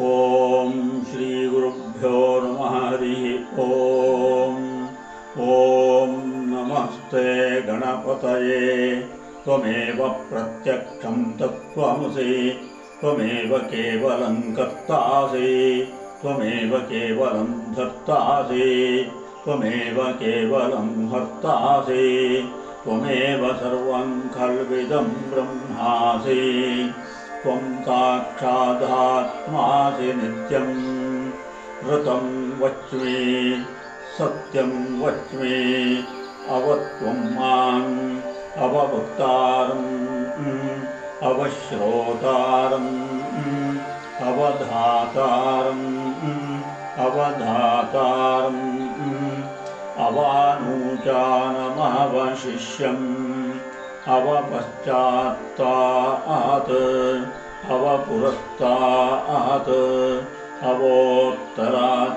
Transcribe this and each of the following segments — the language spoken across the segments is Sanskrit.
ॐ श्रीगुरुभ्यो नमः हरिः ॐ। ॐ नमस्ते गणपतये। त्वमेव प्रत्यक्षं तत्त्वमसि। त्वमेव केवलं कर्तासि। त्वमेव केवलं धर्तासि त्वमेव केवलं हर्तासि। त्वमेव सर्वं खल्विदं ब्रह्मासि त्वं साक्षादात्मासि नित्यम् ऋतं वच्मि सत्यं वच्मि अवत्वं माम् अवभक्तारम् अवश्रोतारम् अवधातारम् अवधातारम् अवानूचानमवशिष्यम् अवपश्चात्तात् अवपुरस्तात् अवोत्तरात्तात्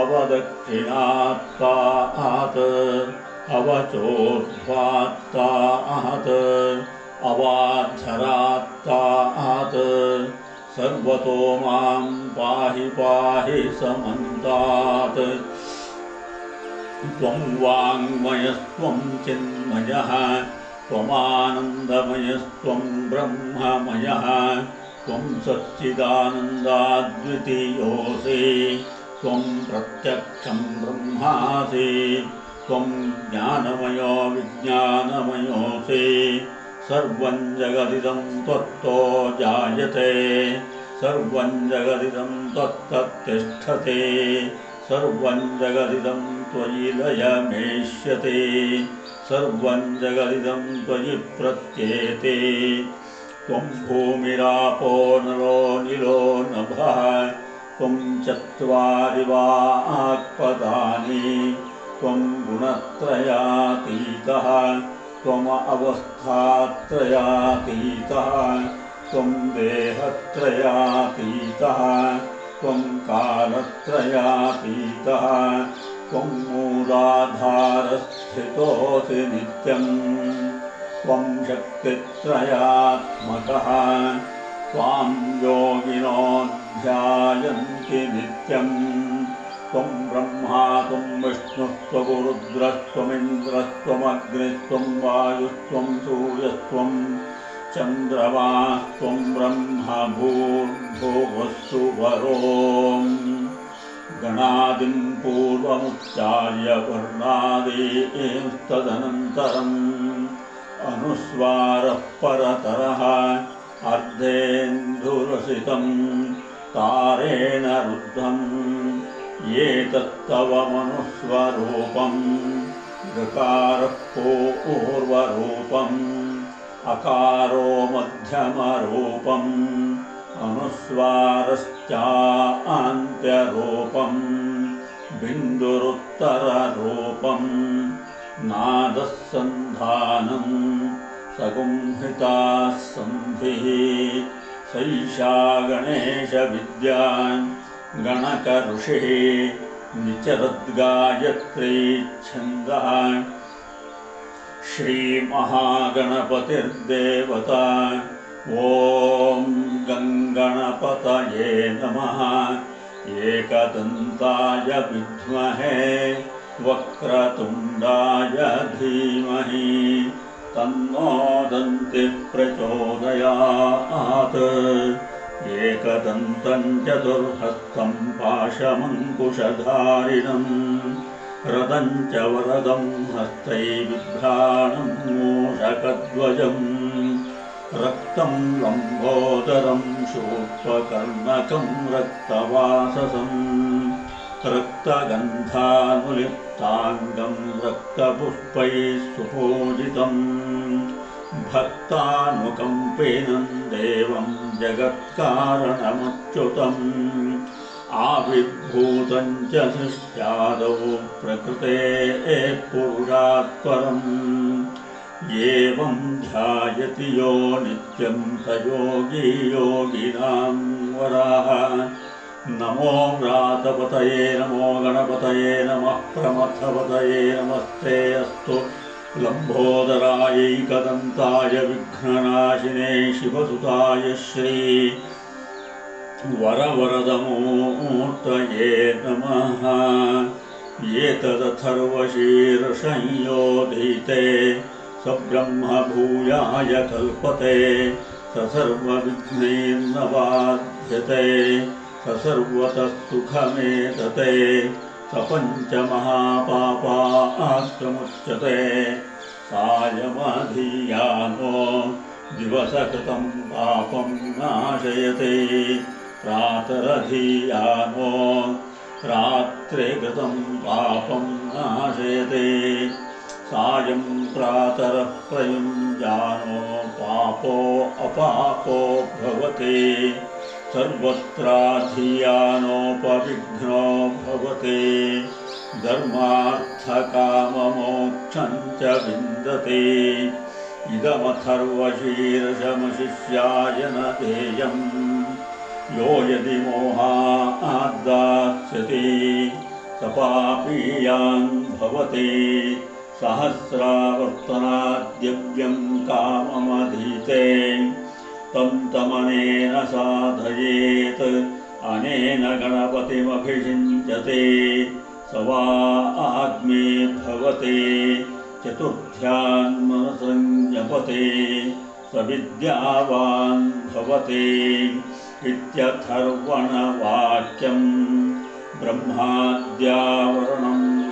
अवदक्षिणात्तात् अवचोर्ध्वात्तात् अवाद्धरात्तात् सर्वतो मां पाहि पाहि समन्तात् त्वं वाङ्मयस्त्वं चिन्मयः त्वमानन्दमयस्त्वं ब्रह्ममयः त्वं सच्चिदानन्दाद्वितीयोऽसि त्वं प्रत्यक्षं ब्रह्मासि त्वं ज्ञानमयो विज्ञानमयोऽसि सर्वं जगदिदं त्वत्तो जायते सर्वं जगदिदं त्वत्तत्तिष्ठते सर्वं जगदिदं त्वयि लयमेष्यते सर्वं जगदिदं त्वयि प्रत्येते त्वं भूमिरापो नरो निलो नभः। त्वं चत्वारि वा आत्पदानि त्वं गुणत्रयातीतः। त्वमवस्थात्रयातीतः त्वं देहत्रयातीतः। त्वं कालत्रयातीतः त्वं मूलाधारस्थितोऽसि नित्यम्। त्वं शक्तित्रयात्मकः। त्वां योगिनो ध्यायन्ति नित्यम्। त्वं ब्रह्मा त्वं विष्णुस्त्वगुरुद्रस्त्वमिन्द्रस्त्वमग्निस्त्वं वायुस्त्वं सूर्यस्त्वं चन्द्रमास्त्वं ब्रह्म भूर्भुवस्सु वरोम् गणादिं पूर्वमुच्चार्य वर्णादींस्तदनन्तरम् अनुस्वारः परतरः अर्धेन्दुरसितं तारेण रुद्धम् एतत्तव मनुस्वरूपम् ऋकारः पूर्वरूपम् अकारो मध्यमरूपम् अनुस्वारश्चान्त्यरूपम् बिन्दुरुत्तररूपम् नादः सन्धानम् सगुंहिताः सन्धिः सैषा गणेशविद्या गणकऋषिः निचरद्गायत्री छन्दः। श्रीमहागणपतिर्देवता ॐ गङ्गणपतये नमः एकदन्ताय विद्महे वक्रतुण्डाय धीमहि तन्नो दन्तिः प्रचोदयात्। एकदन्तं चतुर्हस्तं पाशमङ्कुशधारिणम् रदं च वरदं हस्तैर्बिभ्राणं मूषकध्वजम् रक्तं लम्बोदरं शोत्वकर्णकं रक्तवाससम् रक्तगन्धानुलिप्ताङ्गं रक्तपुष्पैः सुपूजितम् भक्तानुकम्पेनं देवं जगत्कारणमच्युतम् आविर्भूतं च सृष्ट्यादौ प्रकृते पुरुषात् परम् एवं ध्यायति यो नित्यं स योगी योगिनां वराः नमो व्रातपतये नमो गणपतये नमः प्रमथपतये नमस्ते अस्तु। लम्बोदरायैकदन्ताय विघ्ननाशिने शिवसुताय श्री वरवरदमूर्तये नमः। एतदथर्वशीर्षंयोधीते स ब्रह्मभूयाय कल्पते स सर्वविघ्नैर्न बाध्यते स सर्वतः सुखमेतते स पञ्चमहापापाश्रमुच्यते सायमधीयानो दिवसकृतं पापं नाशयते प्रातरधीयानो रात्रे कृतं पापं नाशयते सायं प्रातरः प्रयुञ्जानो पापो अपापो भवति। सर्वत्राधियानोपविघ्नो भवति। धर्मार्थकाममोक्षं च विन्दते। इदमथर्वशीर्षमशिष्याय न देयम्। यो यदि मोहाद्दास्यति सपापीयान् भवति। सहस्रावर्तनाद्यव्यं काममधीते। तं तमनेन साधयेत् अनेन गणपतिमभिषिञ्चते। स वा आत्मे भवते चतुर्थ्यान्मनसंज्ञपते स विद्यावान् भवते इत्यथर्वणवाक्यम् ब्रह्माद्यावरणं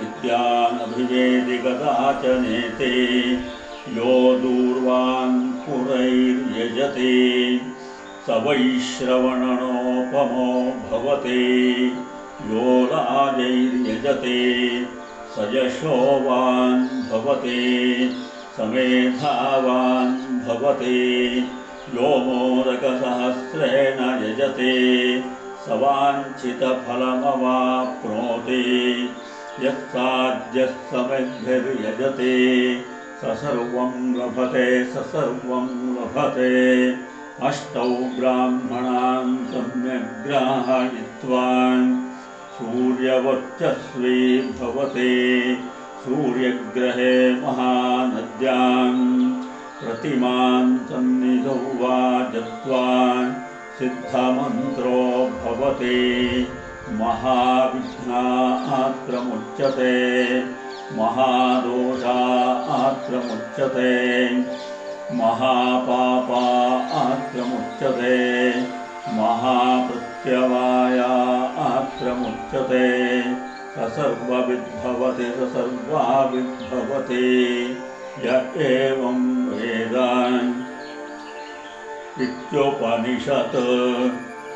विद्यानभिवेदि कदाचनेते यो दूर्वान् पुरैर्यजते, स वैश्रवणनोपमो भवते, यो राजैर्यजते, स यशोवान् भवते, स मेधावान् भवते, यो मोदकसहस्रेण यजते, स वाञ्छितफलमवाप्नोति। यत्साद्यः समिद्भिर्यजते स सर्वं लभते स सर्वं लभते। अष्टौ ब्राह्मणान् सम्यग्राहयित्वा सूर्यवर्चस्वी भवते सूर्यग्रहे महानद्यां प्रतिमान् सन्निधौ वा जत्वा सिद्धमन्त्रो भवति महाविघ्नात्रमुच्यते महादोषा आत्रमुच्यते महापापा आत्रमुच्यते महाप्रत्यवाया आत्रमुच्यते सर्वविद्भवति स सर्वाविद्भवति य एवं वेदान् इत्युपनिषत्।